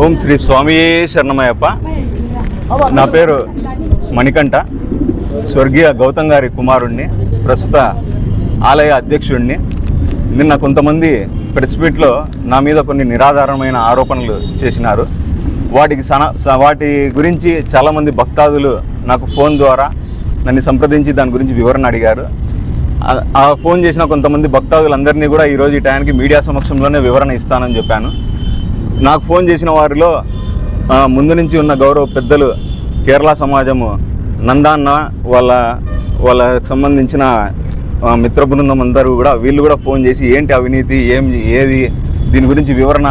ఓం శ్రీ స్వామి శరణమయ్యప్ప. నా పేరు మణికంఠ. స్వర్గీయ గౌతమ్ గారి కుమారుణ్ణి ప్రస్తుత ఆలయ అధ్యక్షుడిని నిన్న కొంతమంది ప్రెస్ మీట్లో నా మీద కొన్ని నిరాధారమైన ఆరోపణలు చేసినారు. వాటికి సన వాటి గురించి చాలామంది భక్తాదులు నాకు ఫోన్ ద్వారా నన్ను సంప్రదించి దాని గురించి వివరణ అడిగారు. ఆ- ఫోన్ చేసిన కొంతమంది భక్తాదులందరినీ కూడా ఈరోజు ఈ టైంకి మీడియా సమక్షంలోనే వివరణ ఇస్తానని చెప్పాను. నాకు ఫోన్ చేసిన వారిలో ముందు నుంచి ఉన్న గౌరవ పెద్దలు కేరళ సమాజము నందాన్న వాళ్ళ వాళ్ళకి సంబంధించిన మిత్ర బృందం అందరూ కూడా వీళ్ళు కూడా ఫోన్ చేసి ఏంటి అవినీతి ఏం ఏది దీని గురించి వివరణ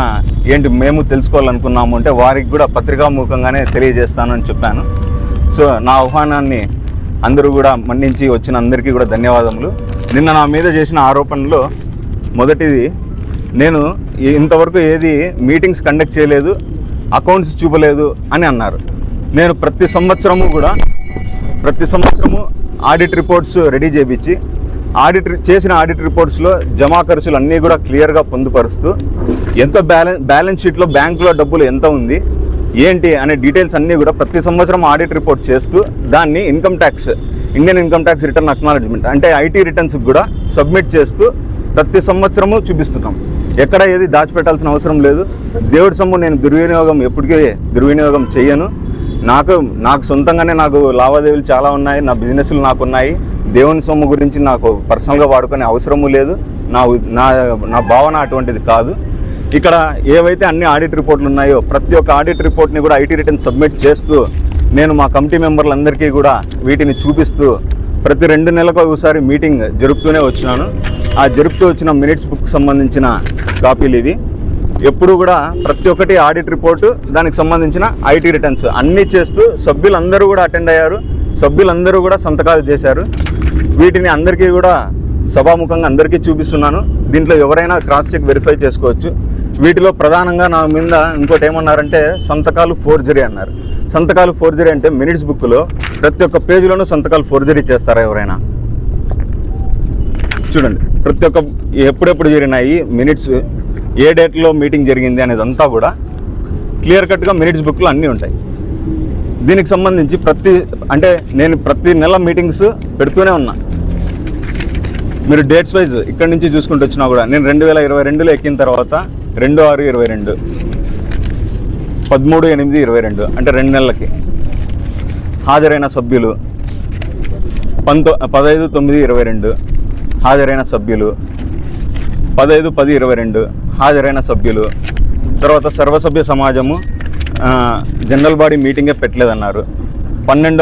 ఏంటి మేము తెలుసుకోవాలనుకున్నాము అంటే వారికి కూడా పత్రికాముఖంగానే తెలియజేస్తానని చెప్పాను. సో నా ఆహ్వానాన్ని అందరూ కూడా మన్నించి వచ్చిన అందరికీ కూడా ధన్యవాదములు. నిన్న నా మీద చేసిన ఆరోపణలో మొదటిది నేను ఇంతవరకు ఏది మీటింగ్స్ కండక్ట్ చేయలేదు అకౌంట్స్ చూపలేదు అని అన్నారు. నేను ప్రతి సంవత్సరము కూడా ప్రతి సంవత్సరము ఆడిట్ రిపోర్ట్స్ రెడీ చేయించి ఆడిట్ చేసిన ఆడిట్ రిపోర్ట్స్లో జమా ఖర్చులు అన్నీ కూడా క్లియర్గా పొందుపరుస్తూ ఎంత బ్యాలెన్స్ బ్యాలెన్స్ షీట్లో బ్యాంకులో డబ్బులు ఎంత ఉంది ఏంటి అనే డీటెయిల్స్ అన్నీ కూడా ప్రతి సంవత్సరం ఆడిట్ రిపోర్ట్ చేస్తూ దాన్ని income tax Indian income tax return acknowledgement అంటే ఐటీ రిటర్న్స్కి కూడా సబ్మిట్ చేస్తూ ప్రతి సంవత్సరము చూపిస్తున్నాం. ఎక్కడ ఏది దాచిపెట్టాల్సిన అవసరం లేదు. దేవుడి సొమ్ము నేను దుర్వినియోగం ఎప్పటికీ దుర్వినియోగం చేయను నాకు నాకు సొంతంగానే నాకు లావాదేవీలు చాలా ఉన్నాయి. నా బిజినెస్లు నాకు ఉన్నాయి దేవుని సొమ్ము గురించి నాకు పర్సనల్గా వాడుకునే అవసరము లేదు. నా నా నా భావన అటువంటిది కాదు. ఇక్కడ ఏవైతే అన్ని ఆడిట్ రిపోర్ట్లు ఉన్నాయో ప్రతి ఒక్క ఆడిట్ రిపోర్ట్ని కూడా ఐటీ రిటర్న్ సబ్మిట్ చేస్తూ నేను మా కమిటీ మెంబర్లందరికీ కూడా వీటిని చూపిస్తూ ప్రతి రెండు నెలలకు ఒకసారి మీటింగ్ జరుపుతూనే వచ్చినాను. ఆ జరుపుతూ వచ్చిన మినిట్స్ బుక్ సంబంధించిన కాపీలు ఇవి. ఎప్పుడు కూడా ప్రతి ఒక్కటి ఆడిట్ రిపోర్టు దానికి సంబంధించిన ఐటీ రిటర్న్స్ అన్నీ చేస్తూ సభ్యులందరూ కూడా అటెండ్ అయ్యారు. సభ్యులందరూ కూడా సంతకాలు చేశారు. వీటిని అందరికీ కూడా సభాముఖంగా అందరికీ చూపిస్తున్నాను. దీంట్లో ఎవరైనా క్రాస్ చెక్ వెరిఫై చేసుకోవచ్చు. వీటిలో ప్రధానంగా నా మీద ఇంకోటి ఏమన్నారంటే సంతకాలు ఫోర్జరీ అన్నారు. సంతకాలు ఫోర్జరీ అంటే మినిట్స్ బుక్లో ప్రతి ఒక్క పేజీలోనూ సంతకాలు ఫోర్జరీ చేస్తారా ఎవరైనా? చూడండి ప్రతి ఒక్క ఎప్పుడెప్పుడు జరిగినాయి మినిట్స్ ఏ డేట్లో మీటింగ్ జరిగింది అనేది అంతా కూడా క్లియర్ కట్గా మినిట్స్ బుక్లో అన్నీ ఉంటాయి. దీనికి సంబంధించి ప్రతి అంటే నేను ప్రతి నెల మీటింగ్స్ పెడుతూనే ఉన్నా. మీరు డేట్స్ వైజ్ ఇక్కడి నుంచి చూసుకుంటూ వచ్చినా కూడా నేను రెండు వేల ఇరవై రెండులో ఎక్కిన తర్వాత రెండు ఆరు ఇరవై రెండు పదమూడు ఎనిమిది ఇరవై రెండు అంటే రెండు నెలలకి హాజరైన సభ్యులు పంతొ పదహైదు తొమ్మిది ఇరవై రెండు హాజరైన సభ్యులు. పదహైదు పది ఇరవై రెండు హాజరైన సభ్యులు. తర్వాత సర్వసభ్య సమాజము జనరల్ బాడీ మీటింగే పెట్టలేదన్నారు. పన్నెండో